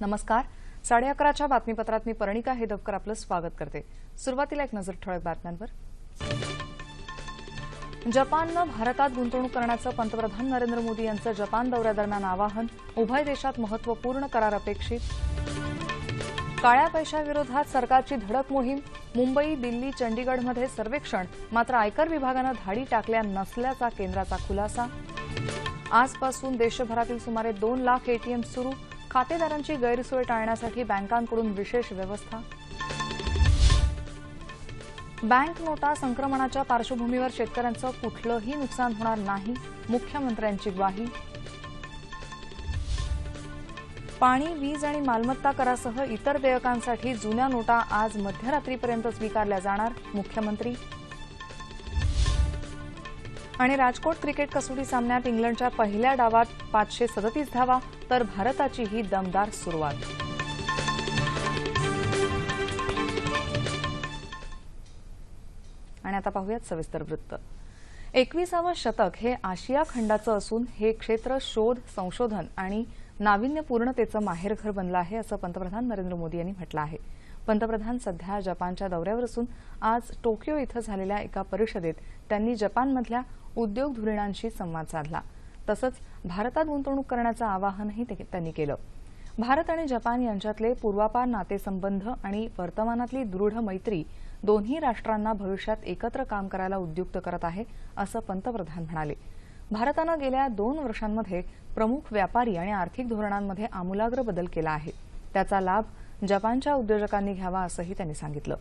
नमस्कार. साडे अकराच्या बातमीपत्रात मी पर्णिका हेदवकर आपलं स्वागत करते. सुरुवातीला एक नजर ठळक बातम्यांवर. जपाननं भारतात गुंतवणूक करण्याचं पंतप्रधान नरेंद्र मोदी यांचं जपान दौऱ्यादरम्यान आवाहन उभय देशात महत्त्वपूर्ण करार अपेक्षित. काळ्या पैशाविरोधात सरकारची धडक मोहीम मुंबई दिल्ली चंडीगडमध्ये सर्वेक्षण मात्र आयकर विभागानं धाडी टाकल्या नसल्याचा केंद्राचा खुलासा. आजपासून देशभरातील सुमारे दोन लाख एटीएम सुरू खातेदारांची गैरसोय टाळण्यासाठी बँकांकडून विशेष व्यवस्था. बँक नोटा संक्रमणाच्या पार्श्वभूमीवर शेतकऱ्यांचं कुठलंही नुकसान होणार नाही मुख्यमंत्र्यांची ग्वाही. पाणी वीज आणि मालमत्ता करासह इतर देयकांसाठी जुन्या नोटा आज मध्यरात्रीपर्यंत स्वीकारल्या जाणार मुख्यमंत्री. आणि राजकोट क्रिकेट कसोटी सामन्यात इंग्लंडच्या पहिल्या डावात पाचशे सदतीस धावा तर भारताची ही दमदार सुरुवात. आणि आता पाहूयात सविस्तर वृत्त. एकविसावं शतक हे आशिया खंडाचं असून हे क्षेत्र शोध संशोधन आणि नाविन्यपूर्णतेचं माहेरघर बनलं आहे असं पंतप्रधान नरेंद्र मोदी यांनी म्हटलं आहे. पंतप्रधान सध्या जपानच्या दौऱ्यावर असून आज टोकियो इथं झालेल्या एका परिषदेत त्यांनी जपानमधल्या उद्योग धुरीणांशी संवाद साधला. तसंच भारतात गुंतवणूक करण्याचं आवाहनही ते- त्यांनी केलं. भारत आणि जपान यांच्यातले पूर्वापार नातेसंबंध आणि वर्तमानातली दृढ मैत्री दोन्ही राष्ट्रांना भविष्यात एकत्र काम करायला उद्युक्त करत आहे असं पंतप्रधान म्हणाले. भारतानं गेल्या दोन वर्षांमध्ये प्रमुख व्यापारी आणि आर्थिक धोरणांमध्ये आमूलाग्र बदल केला आहे. त्याचा लाभ जपानच्या उद्योजकांनी घ्यावा असंही त्यांनी सांगितलं.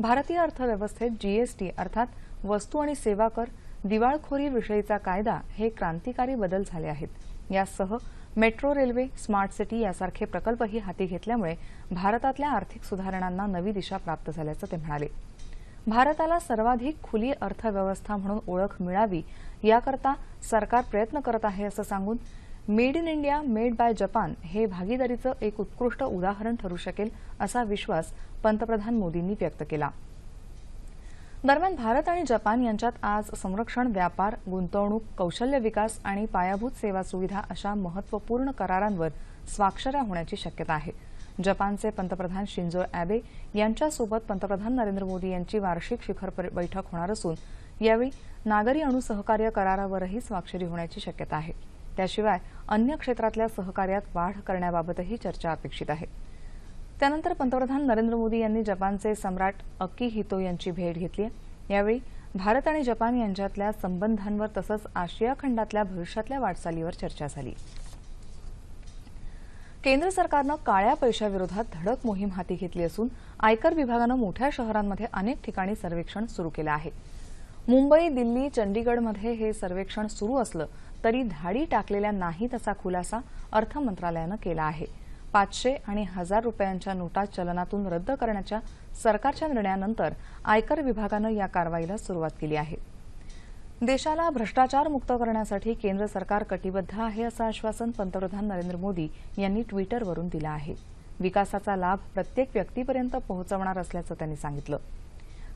भारतीय अर्थव्यवस्थेत जीएसटी अर्थात वस्तू आणि सेवा कर दिवाळखोरी विषयीचा कायदा हे क्रांतिकारी बदल झाले आहेत. यासह मेट्रो रेल्वे स्मार्ट सिटी यासारखे प्रकल्पही हाती घेतल्यामुळे भारतातल्या आर्थिक सुधारणांना नवी दिशा प्राप्त झाल्याचं ते म्हणाले. भारताला सर्वाधिक खुली अर्थव्यवस्था म्हणून ओळख मिळावी याकरता सरकार प्रयत्न करत आहे असं सांगून made in India made by Japan हे भागीदारीचं एक उत्कृष्ट उदाहरण ठरू शकेल असा विश्वास पंतप्रधान मोदींनी व्यक्त केला. दरम्यान भारत आणि जपान यांच्यात आज संरक्षण व्यापार गुंतवणूक कौशल्य विकास आणि पायाभूत सेवा सुविधा अशा महत्त्वपूर्ण करारांवर स्वाक्षऱ्या होण्याची शक्यता आहे. जपानचे पंतप्रधान शिंजो अॅबे यांच्यासोबत पंतप्रधान नरेंद्र मोदी यांची वार्षिक शिखर बैठक होणार असून यावेळी नागरी अणुसहकार्य करारावरही स्वाक्षरी होण्याची शक्यता आहे. त्याशिवाय अन्य क्षेत्रातल्या सहकार्यात वाढ करण्याबाबतही चर्चा अपेक्षित आहे. त्यानंतर पंतप्रधान नरेंद्र मोदी यांनी जपानचे सम्राट अकिहितो यांची भेट घेतली यावेळी भारत आणि जपान यांच्यातल्या संबंधांवर तसंच आशिया खंडातल्या भविष्यातल्या वाटचालीवर चर्चा झाली. केंद्र सरकारनं काळ्या पैशाविरोधात धडक मोहीम हाती घेतली असून आयकर विभागानं मोठ्या शहरांमध्ये अनेक ठिकाणी सर्वेक्षण सुरू केलं आहे. मुंबई दिल्ली चंडीगडमध्ये हे सर्वेक्षण सुरू असलं तरी धाडी टाकलेल्या नाहीत असा खुलासा अर्थ मंत्रालयानं केला आहे. पाचशे आणि हजार रुपयांच्या नोटा चलनातून रद्द करण्याच्या सरकारच्या निर्णयानंतर आयकर विभागानं या कारवाईला सुरुवात केली आहे. देशाला भ्रष्टाचार मुक्त करण्यासाठी केंद्र सरकार कटिबद्ध आहे असं आश्वासन पंतप्रधान नरेंद्र मोदी यांनी ट्विटरवरून दिलं आहे. विकासाचा लाभ प्रत्येक व्यक्तीपर्यंत पोहोचवणार असल्याचं त्यांनी सांगितलं.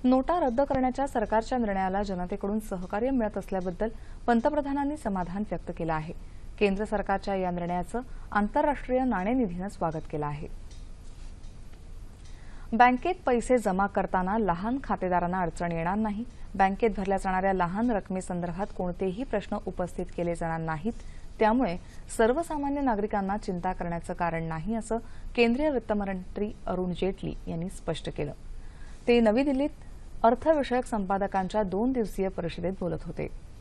नोटा रद्द करण्याच्या सरकारच्या निर्णयाला जनतेकडून सहकार्य मिळत असल्याबद्दल पंतप्रधानांनी समाधान व्यक्त केलं आहे. केंद्र सरकारच्या या निर्णयाचं आंतरराष्ट्रीय नाणेनिधीनं स्वागत केलं आहे. बँकेत पैसे जमा करताना लहान खातेदारांना अडचण येणार नाही. बँकेत भरल्या जाणाऱ्या लहान रकमेसंदर्भात कोणतेही प्रश्न उपस्थित केले जाणार नाहीत. त्यामुळे सर्वसामान्य नागरिकांना चिंता करण्याचं कारण नाही असं केंद्रीय वित्तमंत्री अरुण जेटली यांनी स्पष्ट केलं. ते नवी दिल्लीत अर्थविषयक संपादकांच्या दोन दिवसीय परिषदेत बोलत होते.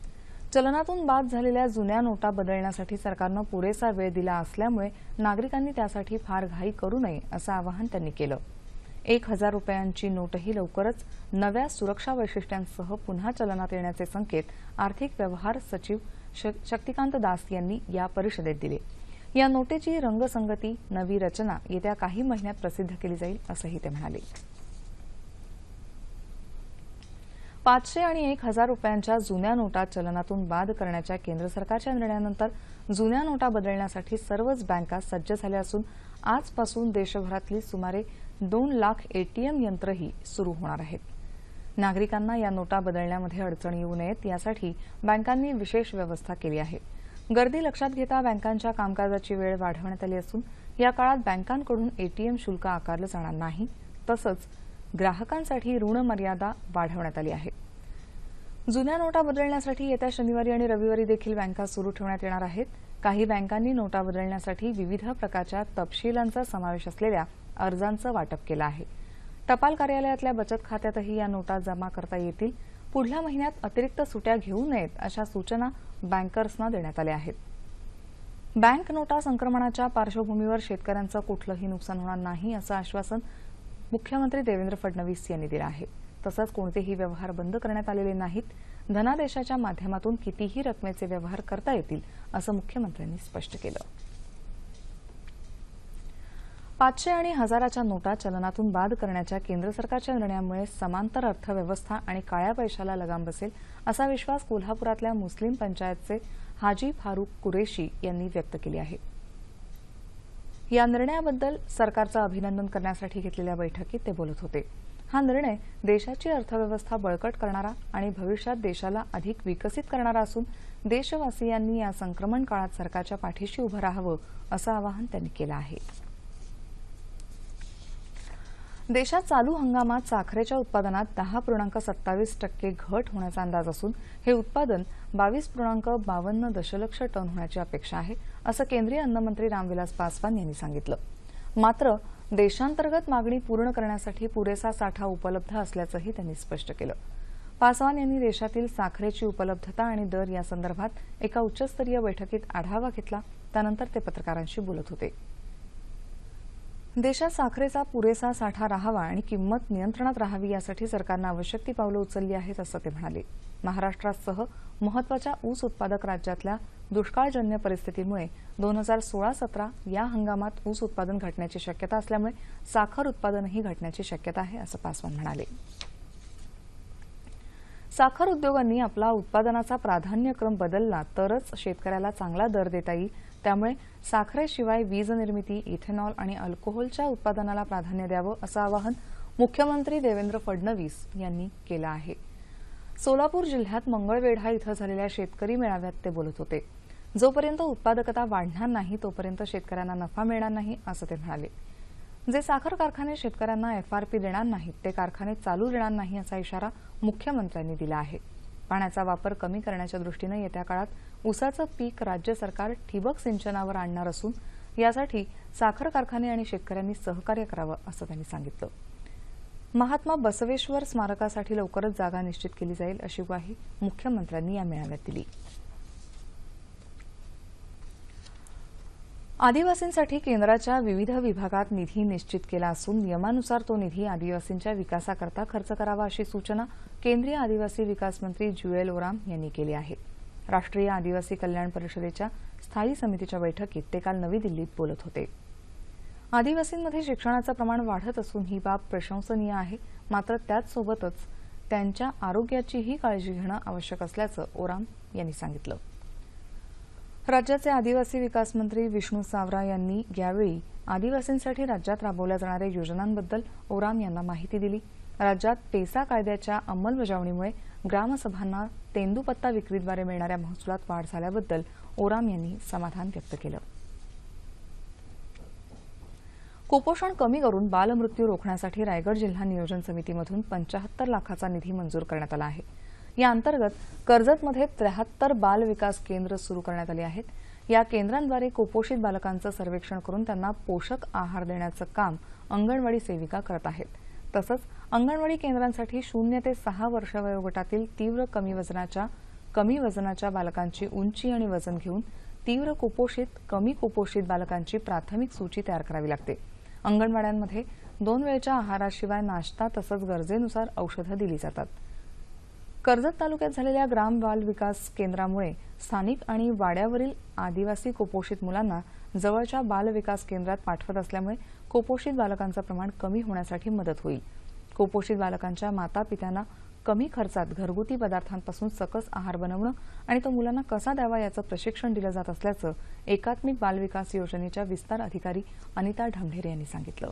चलनातून बाद झालेल्या जुन्या नोटा बदलण्यासाठी सरकारनं पुरेसा वेळ दिला असल्यामुळे नागरिकांनी त्यासाठी फार घाई करू नये असं आवाहन त्यांनी केलं. एक हजार रुपयांची नोटही लवकरच नव्या सुरक्षा वैशिष्ट्यांसह पुन्हा चलनात येण्याचे संकेत आर्थिक व्यवहार सचिव श- शक्तिकांत दास यांनी या परिषदेत दिले. या नोटेची रंगसंगती नवी रचना येत्या काही महिन्यात प्रसिद्ध केली जाईल असंही ते म्हणाले. पाचशे आणि एक हजार रुपयांच्या जुन्या नोटा चलनातून बाद करण्याच्या केंद्र सरकारच्या निर्णयानंतर जुन्या नोटा बदलण्यासाठी सर्वच बँका सज्ज झाल्या असून आजपासून देशभरातली सुमारे दोन लाख एटीएम यंत्रही सुरू होणार आहेत. नागरिकांना या नोटा बदलण्यामध्ये अडचण येऊ नयेत यासाठी बँकांनी विशेष व्यवस्था केली आहे. गर्दी लक्षात घेता बँकांच्या कामकाजाची वेळ वाढवण्यात आली असून या काळात बँकांकडून एटीएम शुल्क आकारलं जाणार नाही तसंच ग्राहकांसाठी ऋण मर्यादा वाढवण्यात आली आहे. जुन्या नोटा बदलण्यासाठी येत्या शनिवारी आणि रविवारी देखील बँका सुरू ठेवण्यात येणार आहेत. काही बँकांनी नोटा बदलण्यासाठी विविध प्रकारच्या तपशिलांचा समावेश असलेल्या अर्जांचं वाटप केलं आहे. टपाल कार्यालयातल्या बचत खात्यातही या नोटा जमा करता येतील. पुढल्या महिन्यात अतिरिक्त सुट्या घेऊ नयेत अशा सूचना बँकर्सना देण्यात आल्या आहेत. बँक नोटा संक्रमणाच्या पार्श्वभूमीवर शेतकऱ्यांचं कुठलंही नुकसान होणार नाही असं आश्वासन मुख्यमंत्री देवेंद्र फडणवीस यांनी दिला आहे. तसंच कोणतेही व्यवहार बंद करण्यात आलेले नाहीत. धनादेशाच्या माध्यमातून कितीही रकमेचे व्यवहार करता येतील असं मुख्यमंत्र्यांनी स्पष्ट केलं. पाचशे आणि हजाराच्या नोटा चलनातून बाद करण्याच्या केंद्र सरकारच्या निर्णयामुळे समांतर अर्थव्यवस्था आणि काळ्या पैशाला लगाम बसेल असा विश्वास कोल्हापुरातल्या मुस्लिम पंचायतचे हाजी फारुक कुरेशी यांनी व्यक्त केली आहे. या निर्णयाबद्दल सरकारचं अभिनंदन करण्यासाठी घेतलेल्या बैठकीत ते बोलत होते. हा निर्णय देशाची अर्थव्यवस्था बळकट करणारा आणि भविष्यात देशाला अधिक विकसित करणारा असून देशवासियांनी या संक्रमण काळात सरकारच्या पाठीशी उभं राहावं असं आवाहन त्यांनी केलं आहे. देशात चालू हंगामात साखरेच्या उत्पादनात दहा पूर्णांक सत्तावीस टक्के घट होण्याचा अंदाज असून हे उत्पादन बावीस पूर्णांक बावन्न दशलक्ष टन होण्याची अपेक्षा आहे असं केंद्रीय अन्नमंत्री रामविलास पासवान यांनी सांगितलं. मात्र देशांतर्गत मागणी पूर्ण करण्यासाठी पुरेसा साठा उपलब्ध असल्याचंही त्यांनी स्पष्ट केलं. पासवान यांनी देशातील साखरेची उपलब्धता आणि दर यासंदर्भात एका उच्चस्तरीय बैठकीत आढावा घेतला त्यानंतर ते पत्रकारांशी बोलत होते. देशात साखरेचा पुरेसा साठा राहावा आणि किंमत नियंत्रणात राहावी यासाठी सरकारनं आवश्यक ती पावलं उचलली आहेत असं ते म्हणाले. महाराष्ट्रासह महत्त्वाच्या ऊस उत्पादक राज्यातल्या दुष्काळजन्य परिस्थितीमुळे दोन हजार सोळा सतरा या हंगामात ऊस उत्पादन घटण्याची शक्यता असल्यामुळे साखर उत्पादनही घटण्याची शक्यता आहे असं पासवान म्हणाले. साखर उद्योगांनी आपला उत्पादनाचा प्राधान्यक्रम बदलला तरच शेतकऱ्याला चांगला दर देता येईल त्यामुळे साखरेशिवाय वीज निर्मिती इथेनॉल आणि अल्कोहोलच्या उत्पादनाला प्राधान्य द्यावं असं आवाहन मुख्यमंत्री देवेंद्र फडणवीस यांनी केलं आहे. सोलापूर जिल्ह्यात मंगळवेढा इथं झालेल्या शेतकरी मेळाव्यात ते बोलत होते. जोपर्यंत उत्पादकता वाढणार नाही तोपर्यंत शेतकऱ्यांना नफा मिळणार नाही असं ते म्हणाले. जे साखर कारखाने शेतकऱ्यांना एफआरपी देणार नाहीत ते कारखाने चालू देणार नाही असा इशारा मुख्यमंत्र्यांनी दिला आहे. पाण्याचा वापर कमी करण्याच्या दृष्टीनं येत्या काळात ऊसाचं पीक राज्य सरकार ठिबक सिंचनावर आणणार असून यासाठी साखर कारखाने आणि शेतकऱ्यांनी सहकार्य करावं असं त्यांनी सांगितलं. महात्मा बसवेश्वर स्मारकासाठी लवकरच जागा निश्चित केली जाईल अशी ग्वाही मुख्यमंत्र्यांनी या मेळाव्यात दिली. आदिवासींसाठी केंद्राच्या विविध विभागात निधी निश्चित केला असून नियमानुसार तो निधी आदिवासींच्या विकासाकरता खर्च करावा अशी सूचना केंद्रीय आदिवासी विकास मंत्री ज्युएल ओराम यांनी केली आहे. राष्ट्रीय आदिवासी कल्याण परिषदेच्या स्थायी समितीच्या बैठकीत ते काल नवी दिल्लीत बोलत होते. आदिवासींमध्ये शिक्षणाचं प्रमाण वाढत असून ही बाब प्रशंसनीय आहे मात्र त्याचसोबतच त्यांच्या आरोग्याचीही काळजी घेणं आवश्यक असल्याचं ओराम यांनी सांगितलं. राज्याचे आदिवासी विकास मंत्री विष्णू सावरा यांनी यावेळी आदिवासींसाठी राज्यात राबवल्या जाणाऱ्या योजनांबद्दल ओराम यांना माहिती दिली. राज्यात पेसा कायद्याच्या अंमलबजावणीमुळे ग्रामसभांना तेंदूपत्ता विक्रीद्वारे मिळणाऱ्या महसुलात वाढ झाल्याबद्दल ओराम यांनी समाधान व्यक्त केलं. कुपोषण कमी करून बालमृत्यू रोखण्यासाठी रायगड जिल्हा नियोजन समितीमधून पंचाहत्तर लाखाचा निधी मंजूर करण्यात आला आहे. या अंतर्गत कर्जतमध्ये त्र्याहत्तर बाल विकास केंद्र सुरू करण्यात आली आहेत. या केंद्रांद्वारे कुपोषित बालकांचं सर्वेक्षण करून त्यांना पोषक आहार देण्याचं काम अंगणवाडी सेविका करत आहेत. तसंच अंगणवाडी केंद्रांसाठी शून्य ते सहा वर्ष वयोगटातील तीव्र कमी वजनाच्या कमी वजनाच्या बालकांची उंची आणि वजन घेऊन तीव्र कुपोषित कमी कुपोषित बालकांची प्राथमिक सूची तयार करावी लागते. अंगणवाड्यांमध्ये दोन वेळच्या आहाराशिवाय नाश्ता तसंच गरजेनुसार औषधं दिली जातात. कर्जत तालुक्यात झालेल्या ग्राम बाल विकास केंद्रामुळे स्थानिक आणि वाड्यावरील आदिवासी कुपोषित मुलांना जवळच्या बाल विकास केंद्रात पाठवत असल्यामुळे कुपोषित बालकांचं प्रमाण कमी होण्यासाठी मदत होईल. कुपोषित बालकांच्या माता पित्यांना कमी खर्चात घरगुती पदार्थांपासून सकस आहार बनवणं आणि तो मुलांना कसा द्यावा याचं प्रशिक्षण दिलं जात असल्याचं एकात्मिक बालविकास योजनेच्या विस्तार अधिकारी अनिता ढमढेरे यांनी सांगितलं.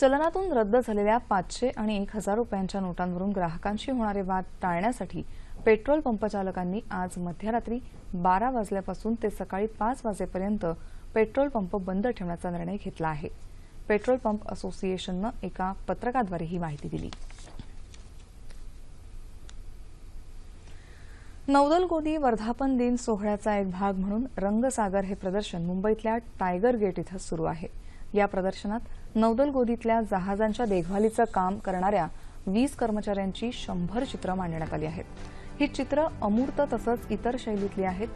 चलनातून रद्द झालेल्या पाचशे आणि एक हजार रुपयांच्या नोटांवरून ग्राहकांशी होणारे वाद टाळण्यासाठी पेट्रोल पंप चालकांनी आज मध्यरात्री बारा वाजल्यापासून ते सकाळी पाच वाजेपर्यंत पेट्रोल पंप बंद ठेवण्याचा निर्णय घेतला आहे. पेट्रोल पंप असोसिएशननं एका पत्रकाद्वारे ही माहिती दिली. नौदल गोदी वर्धापन दिन सोहळ्याचा एक भाग म्हणून रंगसागर हे प्रदर्शन मुंबईतल्या टायगर गेट इथं सुरू आहे. या प्रदर्शनात नौदल गोदीतल्या जहाजांच्या देखभालीचं काम करणाऱ्या वीस कर्मचाऱ्यांची शंभर चित्रं मांडण्यात आली आहेत. ही चित्रं अमूर्त तसंच इतर शैलीतली आहेत.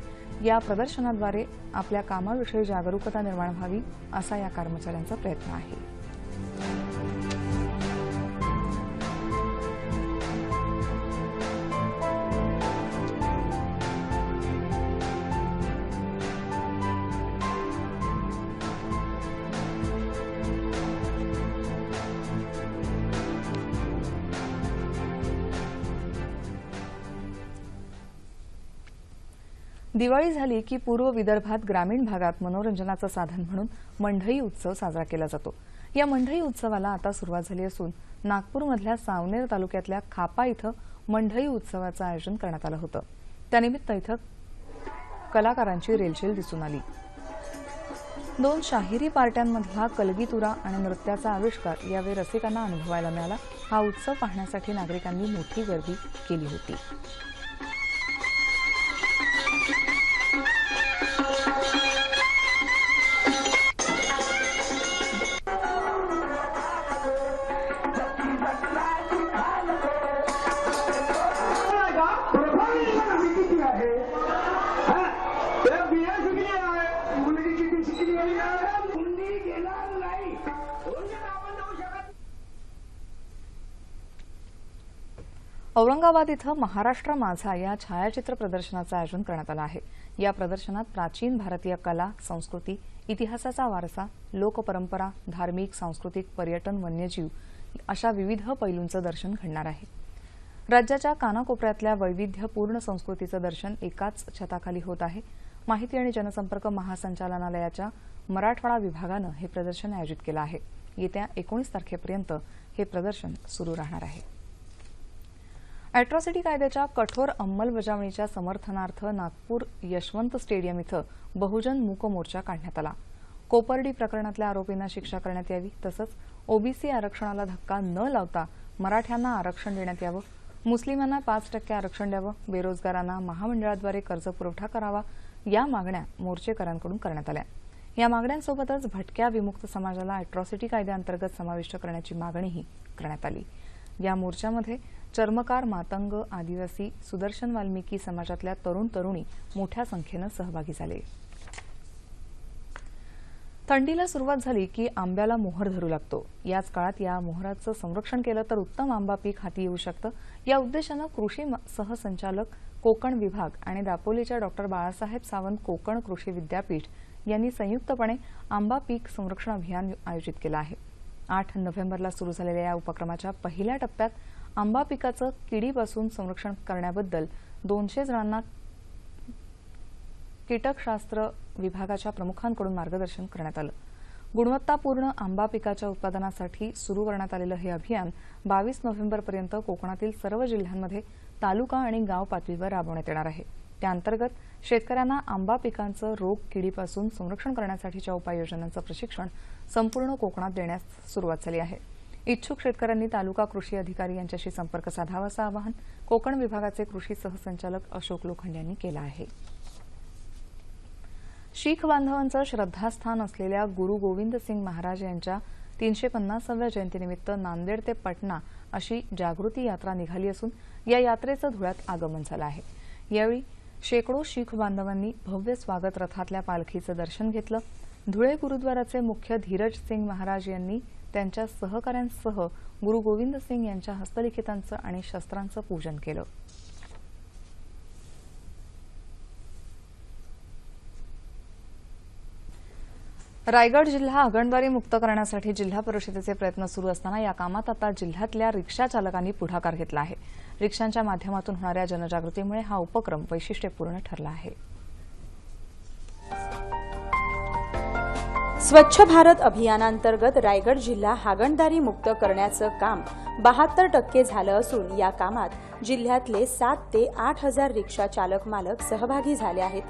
या प्रदर्शनाद्वारे आपल्या कामाविषयी जागरूकता निर्माण व्हावी असा या कर्मचाऱ्यांचा प्रयत्न आहे. दिवाळी झाली की पूर्व विदर्भात ग्रामीण भागात मनोरंजनाचं साधन म्हणून मंडई उत्सव साजरा केला जातो. या मंडई उत्सवाला आता सुरुवात झाली असून नागपूरमधल्या सावनेर तालुक्यातल्या खापा इथं मंडई उत्सवाचं आयोजन करण्यात आलं होतं. त्यानिमित्त इथं कलाकारांची रेलचेल दिसून आली. दोन शाहिरी पार्ट्यांमधला कलगीतुरा आणि नृत्याचा आविष्कार यावेळी रसिकांना अनुभवायला मिळाला. हा उत्सव पाहण्यासाठी नागरिकांनी मोठी गर्दी केली होती. औरंगाबाद इथं महाराष्ट्र माझा या छायाचित्र प्रदर्शनाचं आयोजन करण्यात आलं आहे. या प्रदर्शनात प्राचीन भारतीय कला संस्कृती इतिहासाचा वारसा लोकपरंपरा धार्मिक सांस्कृतिक पर्यटन वन्यजीव अशा विविध पैलूंचं दर्शन घडणार आहे. राज्याच्या कानाकोपऱ्यातल्या वैविध्यपूर्ण संस्कृतीचं दर्शन एकाच छताखाली होत आहे. माहिती आणि जनसंपर्क महासंचालनालयाच्या मराठवाडा विभागानं हे प्रदर्शन आयोजित केलं आहे. येत्या एकोणीस तारखेपर्यंत हे प्रदर्शन सुरू राहणार आहे. अॅट्रॉसिटी कायद्याच्या कठोर अंमलबजावणीच्या समर्थनार्थ नागपूर यशवंत स्टेडियम इथं बहुजन मूक मोर्चा काढण्यात आला. कोपर्डी प्रकरणातल्या आरोपींना शिक्षा करण्यात यावी तसंच ओबीसी आरक्षणाला धक्का न लावता मराठ्यांना आरक्षण देण्यात यावं मुस्लिमांना पाच टक्के आरक्षण द्यावं बेरोजगारांना महामंडळाद्वारे कर्ज पुरवठा करावा या मागण्या मोर्चेकऱ्यांकडून करण्यात आल्या. या मागण्यांसोबतच भटक्या विमुक्त समाजाला अॅट्रॉसिटी कायद्याअंतर्गत समाविष्ट करण्याची मागणीही करण्यात आली. या मोर्चामध्ये चर्मकार मातंग आदिवासी सुदर्शन वाल्मिकी समाजातल्या तरुण तरुणी मोठ्या संख्येनं सहभागी झाले. थंडीला सुरुवात झाली की आंब्याला मोहर धरू लागतो. याच काळात या मोहराचं संरक्षण केलं तर उत्तम आंबा पीक हाती येऊ शकतं. या उद्देशानं कृषी म- सहसंचालक कोकण विभाग आणि दापोलीच्या डॉक्टर बाळासाहेब सावंत कोकण कृषी विद्यापीठ यांनी संयुक्तपणे आंबा पीक संरक्षण अभियान आयोजित केलं आहे. आठ नोव्हेंबरला सुरू झालेल्या या उपक्रमाच्या पहिल्या टप्प्यात आंबा पिकाचं किडीपासून संरक्षण करण्याबद्दल दोनशे जणांना कीटकशास्त्र विभागाच्या प्रमुखांकडून मार्गदर्शन करण्यात आलं. गुणवत्तापूर्ण आंबा पिकाच्या उत्पादनासाठी सुरू करण्यात आलेलं हे अभियान बावीस नोव्हेंबरपर्यंत कोकणातील सर्व जिल्ह्यांमध्ये तालुका आणि गाव पातळीवर राबवण्यात येणार आहे. त्याअंतर्गत शेतकऱ्यांना आंबा पिकांचं रोग किडीपासून संरक्षण करण्यासाठीच्या उपाययोजनांचं प्रशिक्षण संपूर्ण कोकणात देण्यास सुरुवात झाली आहे. इच्छुक शेतकऱ्यांनी तालुका कृषी अधिकारी यांच्याशी संपर्क साधावा असं आवाहन कोकण विभागाचे कृषी सहसंचालक अशोक लोखंड यांनी केलं आहे. शीख बांधवांचं श्रद्धास्थान असलेल्या गुरु गोविंद सिंग महाराज यांच्या तीनशे पन्नासाव्या जयंतीनिमित्त नांदेड ते पटना अशी जागृती यात्रा निघाली असून या यात्रेचं धुळ्यात आगमन झालं आहे. यावेळी शेकडो शीख बांधवांनी भव्य स्वागत रथातल्या पालखीचं दर्शन घेतलं. धुळे गुरुद्वाराचे मुख्य धीरज सिंग महाराज यांनी त्यांच्या सहकाऱ्यांसह गुरु गोविंद सिंग यांच्या हस्तलिखितांचं आणि शस्त्रांचं पूजन केलं. रायगड जिल्हा हागणदारी मुक्त करण्यासाठी जिल्हा परिषदेचे प्रयत्न सुरू असताना या कामात आता जिल्ह्यातल्या रिक्षा चालकांनी पुढाकार घेतला आहे. रिक्षांच्या माध्यमातून होणाऱ्या जनजागृतीमुळे हा उपक्रम वैशिष्ट्यपूर्ण ठरला आहे. स्वच्छ भारत अभियानांतर्गत रायगड जिल्हा हागणदारी मुक्त करण्याचं काम बहात्तर टक्के झालं असून या कामात जिल्ह्यातले सात ते आठ हजार रिक्षा चालक मालक सहभागी झाले आहेत.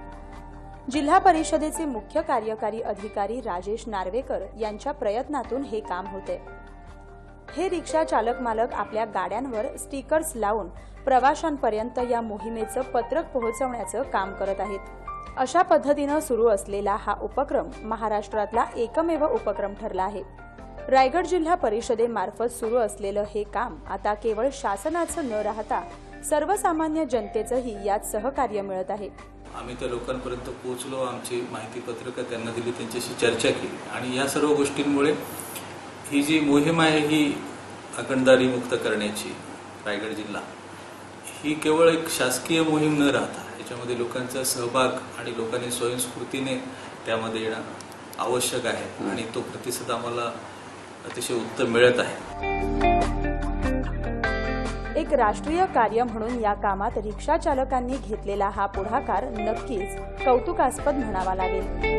जिल्हा परिषदेचे मुख्य कार्यकारी अधिकारी राजेश नार्वेकर यांच्या प्रयत्नातून हे काम होते. हे रिक्षा चालक मालक आपल्या गाड्यांवर स्टिकर्स लावून प्रवाशांपर्यंत या मोहिमेचं पत्रक पोहोचवण्याचं काम करत आहेत. अशा पद्धतीनं सुरू असलेला हा उपक्रम महाराष्ट्रातला एकमेव उपक्रम ठरला आहे. रायगड जिल्हा परिषदेमार्फत सुरू असलेलं हे काम आता केवळ शासनाचं न राहता सर्वसामान्य जनतेचंही यात सहकार्य मिळत आहे. आम्ही त्या लोकांपर्यंत पोहोचलो आमची माहिती पत्रकं त्यांना दिली त्यांच्याशी चर्चा केली आणि या सर्व गोष्टींमुळे ही जी मोहीम आहे ही अखंडदारी मुक्त करण्याची रायगड जिल्हा ही केवळ एक शासकीय मोहीम न राहता याच्यामध्ये लोकांचा सहभाग आणि लोकांनी स्वयंस्फूर्तीने त्यामध्ये येणं आवश्यक आहे आणि तो प्रतिसाद आम्हाला अतिशय उत्तम मिळत आहे. एक राष्ट्रीय कार्य म्हणून या कामात रिक्षा चालकांनी घेतलेला हा पुढाकार नक्कीच कौतुकास्पद म्हणावा लागेल.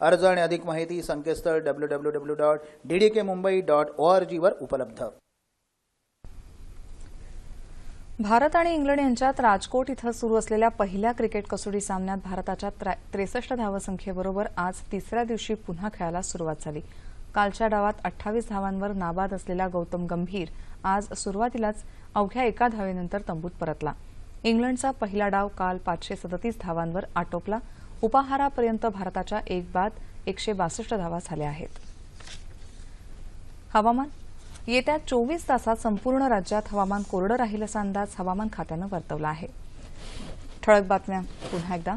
अर्ज आणि अधिक माहिती संकेतस्थळ W W W dot D D K Mumbai dot O R जीवर उपलब्ध. भारत आणि इंग्लंड यांच्यात राजकोट इथं सुरू असलेल्या पहिल्या क्रिकेट कसोटी सामन्यात भारताच्या त्रेसष्ट धावसंख्येबरोबर आज तिसऱ्या दिवशी पुन्हा खेळायला सुरुवात झाली. कालच्या डावात अठ्ठावीस धावांवर नाबाद असलेला गौतम गंभीर आज सुरुवातीलाच अवघ्या एका धावेनंतर तंबूत परतला. इंग्लंडचा पहिला डाव काल पाचशे सदतीस धावांवर आटोपला. उपाहारापर्यंत भारताच्या एक बाद एकशे बासष्ट धावा झाल्या आहेत. हवामान. येत्या चोवीस तासात संपूर्ण राज्यात हवामान कोरडं राहील असा अंदाज हवामान खात्यानं वर्तवला आहे. ठळक बातम्या. पुन्हा एकदा.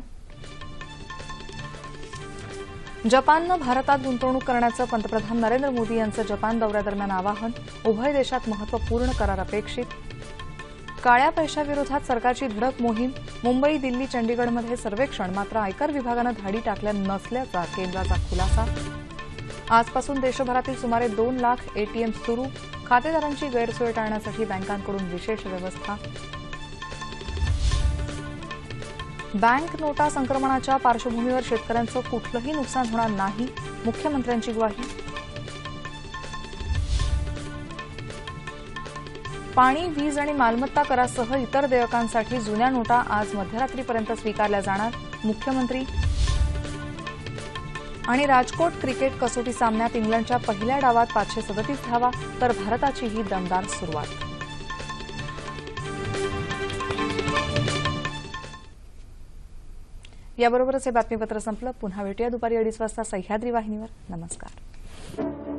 जपाननं भारतात गुंतवणूक करण्याचं पंतप्रधान नरेंद्र मोदी यांचं जपान दौऱ्यादरम्यान आवाहन. उभय देशात महत्त्वपूर्ण करार अपेक्षित. काळ्या पैशाविरोधात सरकारची धडक मोहीम मुंबई दिल्ली चंडीगडमध्ये सर्वेक्षण मात्र आयकर विभागानं धाडी टाकल्या नसल्याचा केंद्राचा खुलासा. आजपासून देशभरातील सुमारे दोन लाख एटीएम सुरू. खातेदारांची गैरसोय टाळण्यासाठी बँकांकडून विशेष व्यवस्था. बँक नोटा संक्रमणाच्या पार्श्वभूमीवर शेतकऱ्यांचं कुठलंही नुकसान होणार नाही मुख्यमंत्र्यांची ग्वाही. पाणी वीज आणि मालमत्ता करासह इतर देयकांसाठी जुन्या नोटा आज मध्यरात्रीपर्यंत स्वीकारल्या जाणार. मुख्यमंत्री आणि राजकोट क्रिकेट कसोटी सामन्यात इंग्लंडच्या पहिल्या डावात पाचशे सदतीस धावा तर भारताची ही दमदार सुरुवात. याबरोबरच हे बातमीपत्र संपलं. पुन्हा भेटूया दुपारी अडीच वाजता सह्याद्री वाहिनीवर. नमस्कार.